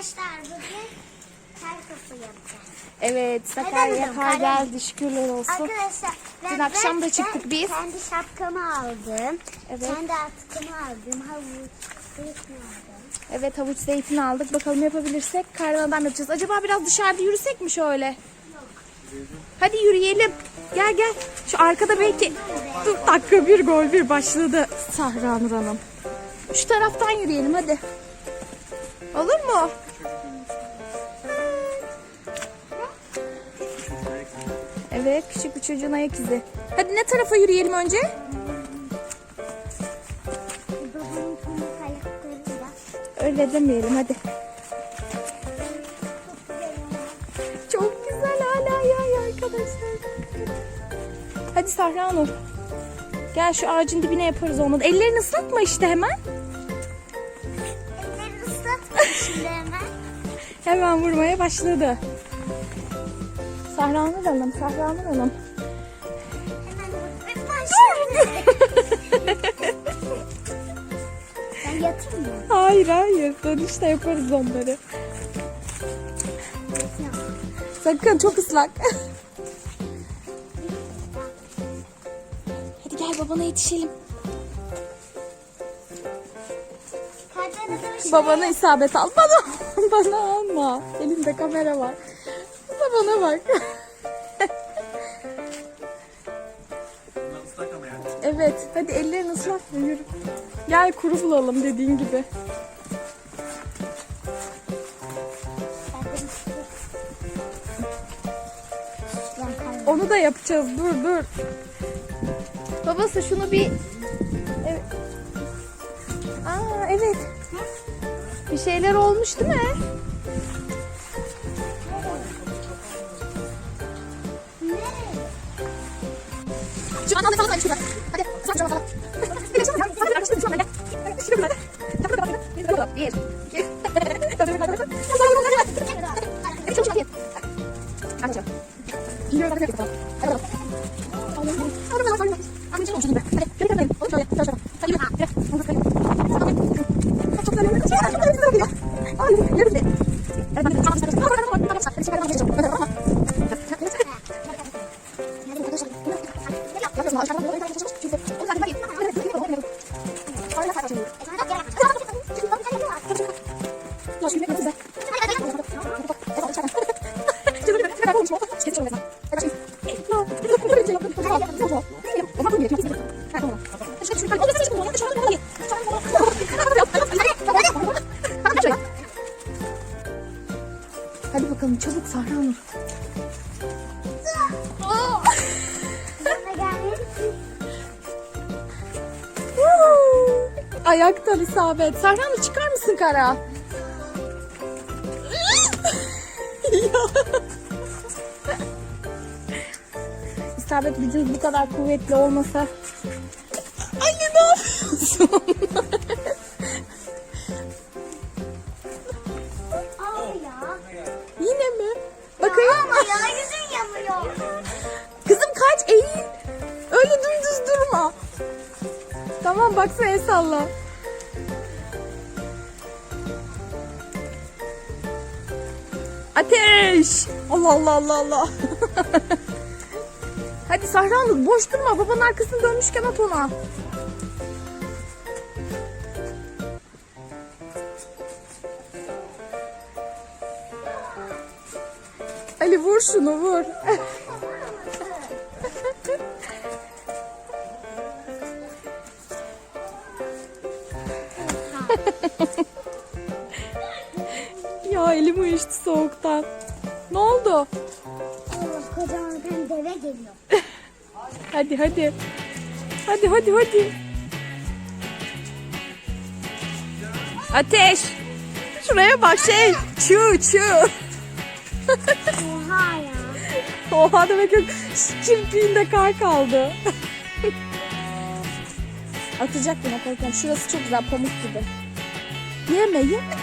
Arkadaşlar bugün tel kapı yapacağız. Evet bakalım, kar geldi şükürler olsun. Arkadaşlar ben, Dün akşam da ben- çıktık ben biz. Kendi şapkamı aldım. Evet. Kendi atkımı aldım. Havuç, zeytin aldım. Evet havuç zeytin aldık. Bakalım yapabilirsek kardan adam yapacağız. Acaba biraz dışarıda yürüsek mi şöyle? Hadi yürüyelim. Gel gel. Şu arkada belki... Dur dakika bir gol bir başladı Sahra Nur Hanım. Şu taraftan yürüyelim hadi. Olur mu? Evet küçük bir çocuğun ayak izi. Hadi ne tarafa yürüyelim önce? Öyle demeyelim hadi. Çok güzel hala ya arkadaşlar. Hadi Sahra Nur. Gel şu ağacın dibine yaparız olmadı. Ellerini ıslatma işte hemen. Elleri ıslatma şimdi hemen. Hemen vurmaya başladı. Sahra Nur Hanım, Sahra Nur Hanım. Ben yatayım mı? Hayır hayır dönüşte yaparız onları. Sakın çok ıslak. Hadi gel babana yetişelim. Babana isabet al. Bana, bana alma. Elinde kamera var. Babana bak. Evet. Hadi ellerini ıslat ve yürü. Gel kuru bulalım dediğin gibi. Onu da yapacağız. Dur dur. Babası şunu bir... Evet. Aa evet. Bir şeyler olmuş değil mi? 아, Hadi bakalım çabuk Sahra Nur. Ayaktan isabet. Sahra Nur çıkar mısın kara? İsabet gücünüz bu kadar kuvvetli olmasa. Anne ne yapıyorsun? Baksana el salla. Ateş. Allah Allah Allah Allah. Hadi Sahra Nur boş durma. Babanın arkasını dönmüşken at ona. Ali vur şunu vur. uyuştu soğuktan. Ne oldu? Kocaman bir deve geliyor. Hadi hadi. Hadi hadi hadi. Ateş. Şuraya bak şey. Çığ çığ. Oha ya. Oha demek yok. Kirpiğinde kar kaldı. Atacak yine korkuyorum. Şurası çok güzel pamuk gibi. Yeme yeme.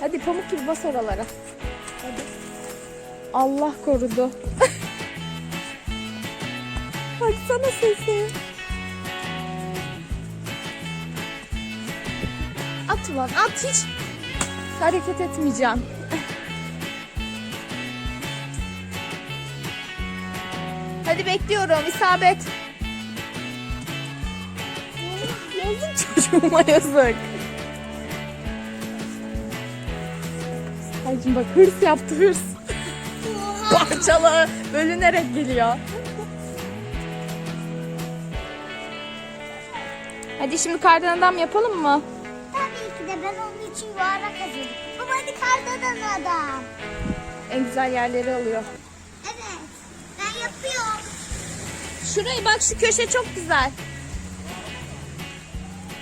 Hadi pamuk gibi bas oralara. Hadi. Allah korudu. Baksana sesi. At ulan at hiç Hareket etmeyeceğim. Hadi bekliyorum. isabet. Yazık çocuğuma yazık. Aycım bak hırs yaptı hırs. Parçalı bölünerek geliyor. Hadi şimdi kardan adam yapalım mı? Tabii ki de ben onun için yuvarlak hazırladım. Baba hadi kardadan adam. En güzel yerleri alıyor. Evet. Ben yapıyorum. Şurayı bak şu köşe çok güzel.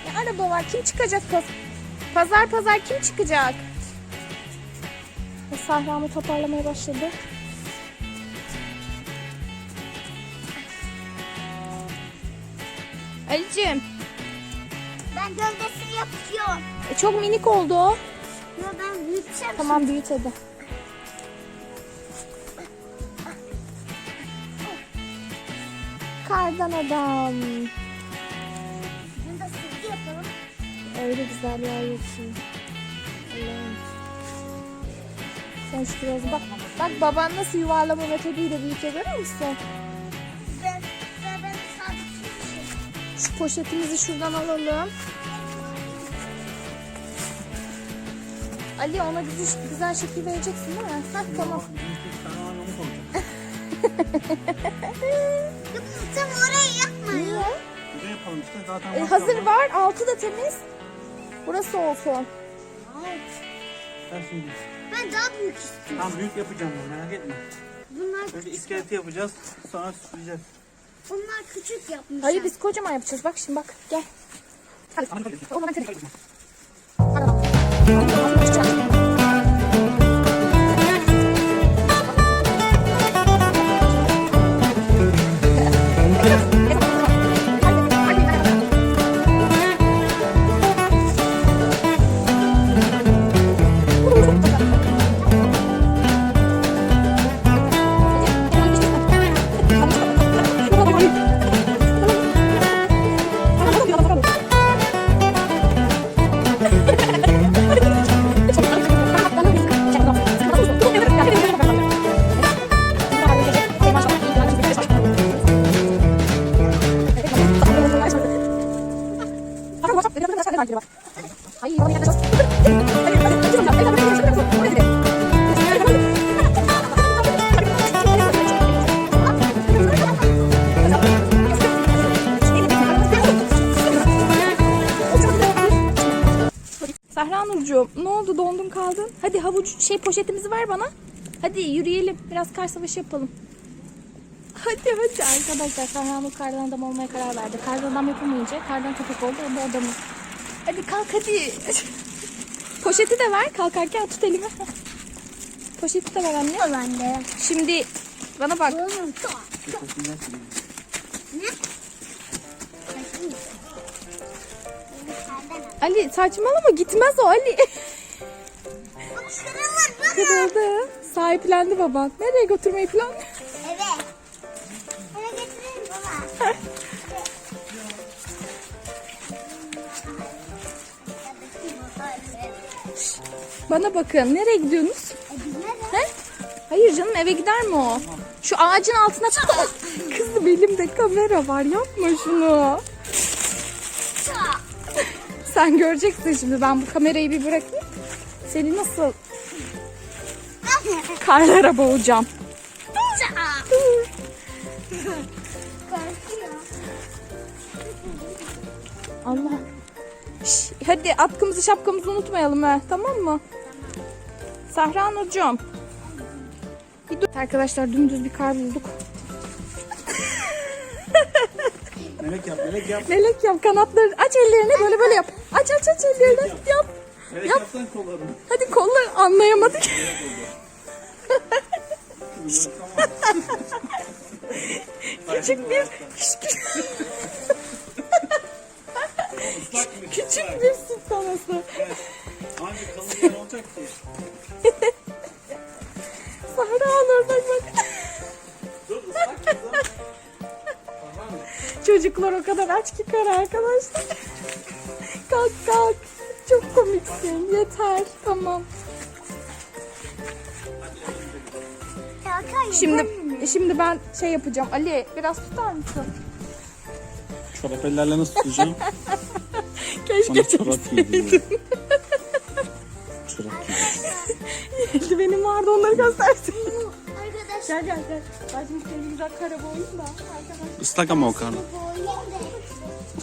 Ya araba var kim çıkacak paz pazar pazar kim çıkacak? Ve Sahramı toparlamaya başladı. Ali'cim Ben gövdesini yapıyorum. e, çok minik oldu o. Yo ben büyüteceğim. Tamam büyüt hadi. Kardan adam. Bunu da silgi yapalım. Öyle güzel yer yok. Allah'ım. Biraz bak. Bak baban nasıl yuvarlama metoduyla büyütüyor görüyor musun? Ben. Şu poşetimizi şuradan alalım. Ali ona güzel, güzel şekil vereceksin değil mi? Hah tamam. Tam orayı yapma Niye? ya. Güzel yapalım işte zaten. E, bak hazır var. Altı da temiz. Burası olsun. Sen şimdi. Ben daha büyük istiyorum. Tam büyük yapacağım ben merak etme. Bunlar Önce küçük. iskeleti yapacağız. Sonra süsleyeceğiz. Bunlar küçük yapmışlar. Hayır biz kocaman yapacağız. Bak şimdi bak. Gel. Hadi. O zaman seni Hadi havuç şey poşetimizi ver bana. Hadi yürüyelim biraz kar savaşı yapalım. Hadi hadi arkadaşlar Nur kardan adam olmaya karar verdi. Kardan adam yapamayınca kardan köpek oldu o da adamı. Hadi kalk hadi. Poşeti de ver kalkarken tut elimi. Poşeti de ver anne. Al anne. Şimdi bana bak. Ali saçmalama gitmez o Ali. Kırıldı. Sahiplendi baban. Nereye götürmeyi planlıyor? Evet. Eve getirelim baba. Bana bakın nereye gidiyorsunuz? E. He? Hayır canım eve gider mi o? Şu ağacın altına çık. Kızım elimde kamera var yapma şunu. Sen göreceksin şimdi ben bu kamerayı bir bırakayım. Seni nasıl karlara boğacağım. Allah. Şş, hadi atkımızı şapkamızı unutmayalım ha tamam mı? Sahra Nurcuğum. Arkadaşlar dümdüz bir kar bulduk. Melek yap, melek yap. Melek yap kanatları aç ellerini böyle böyle yap. Aç aç aç ellerini yap. Melek Yap. yapsan kollarını. Hadi kolları anlayamadık. Küçük bir küçük bir süt tanesi. Evet. Hangi kalın yer olacak ki? Sahra Nur bak bak. Dur ıslak kızım. Çocuklar o kadar aç ki kara arkadaşlar. kalk kalk. Çok komik. komiksin. Yeter. Tamam. Şimdi şimdi ben şey yapacağım. Ali biraz tutar mısın? Çorap ellerle nasıl tutacağım? Keşke çorap giydi. Çorap giydi. eldivenim vardı onları göstersin. Arkadaş gel gel gel. Ben şimdi seni güzel kara boyayım da. Arkadaşlar. Islak ama o karlar.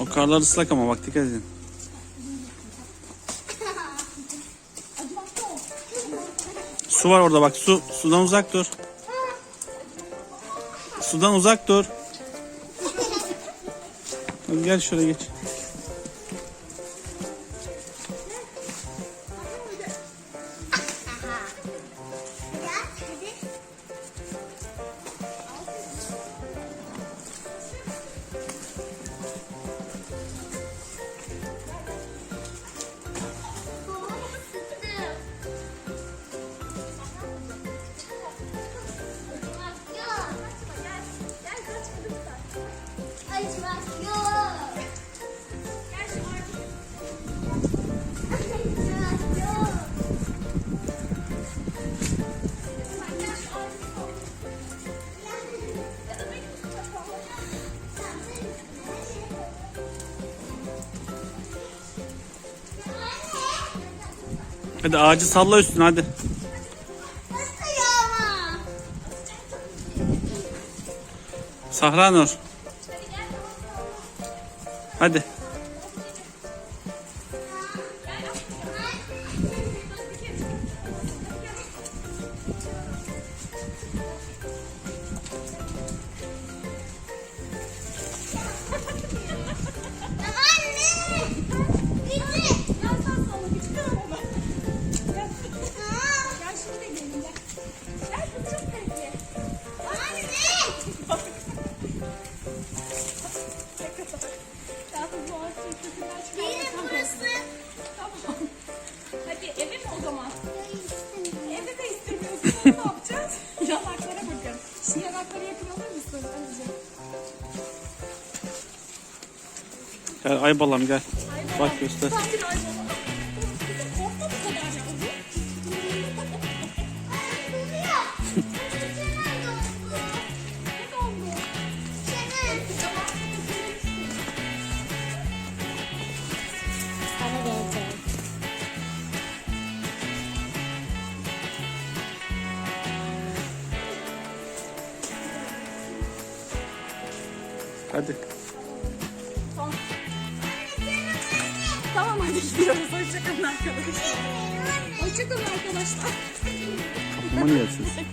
O karlar ıslak ama bak dikkat edin. Su var orada bak su. Sudan uzak dur. Sudan uzak dur. Gel şöyle geç. Hadi ağacı salla üstüne hadi. Sahra Nur. Hadi. Hadi eve mi o zaman? Evde de istemiyorsun. ne yapacağız? Yanaklara bakın. Şu yanakları yakın alır mısın? Anneciğim? Gel ay balam gel. Bak göster. Sakin ol. Hadi. Tamam hadi gidiyoruz. Hoşçakalın arkadaşlar. Hoşçakalın arkadaşlar. Kafama niye açıyorsun?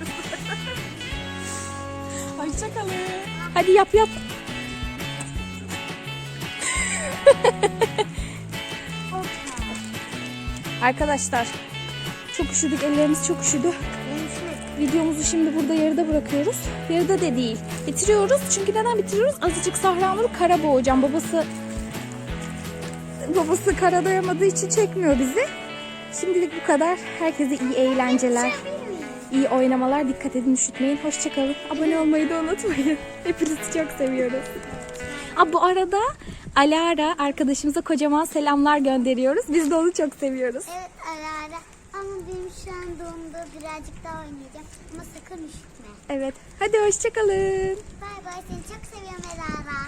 Hoşçakalın. Hadi yap yap. Arkadaşlar çok üşüdük ellerimiz çok üşüdü. Videomuzu şimdi burada yarıda bırakıyoruz. Yarıda da değil. Bitiriyoruz. Çünkü neden bitiriyoruz? Azıcık Sahra kara boğacağım. Babası babası kara doyamadığı için çekmiyor bizi. Şimdilik bu kadar. Herkese iyi eğlenceler. İyi oynamalar. Dikkat edin üşütmeyin. Hoşçakalın. Abone olmayı da unutmayın. Hepinizi çok seviyoruz. Aa, bu arada Alara arkadaşımıza kocaman selamlar gönderiyoruz. Biz de onu çok seviyoruz. Evet ara şu an doğumda birazcık daha oynayacağım. Ama sakın üşütme. Evet. Hadi hoşçakalın. Bay bay seni çok seviyorum Elara.